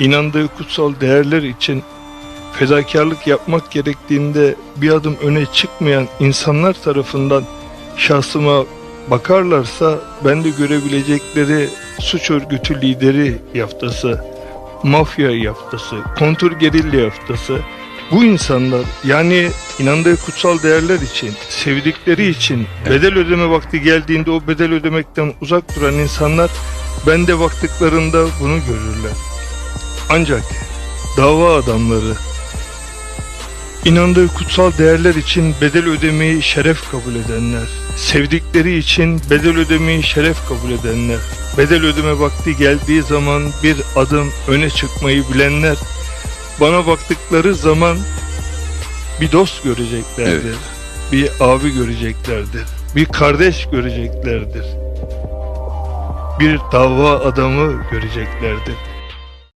İnandığı kutsal değerler için fedakarlık yapmak gerektiğinde bir adım öne çıkmayan insanlar tarafından şahsıma bakarlarsa ben de görebilecekleri suç örgütü lideri yaftası, mafya yaftası, kontur gerilla yaftası bu insanlar yani inandığı kutsal değerler için, sevdikleri için bedel ödeme vakti geldiğinde o bedel ödemekten uzak duran insanlar ben de baktıklarında bunu görürler. Ancak dava adamları inandığı kutsal değerler için bedel ödemeyi şeref kabul edenler, sevdikleri için bedel ödemeyi şeref kabul edenler, bedel ödeme vakti geldiği zaman bir adım öne çıkmayı bilenler, bana baktıkları zaman bir dost göreceklerdir, bir abi göreceklerdir, bir kardeş göreceklerdir, bir dava adamı göreceklerdir.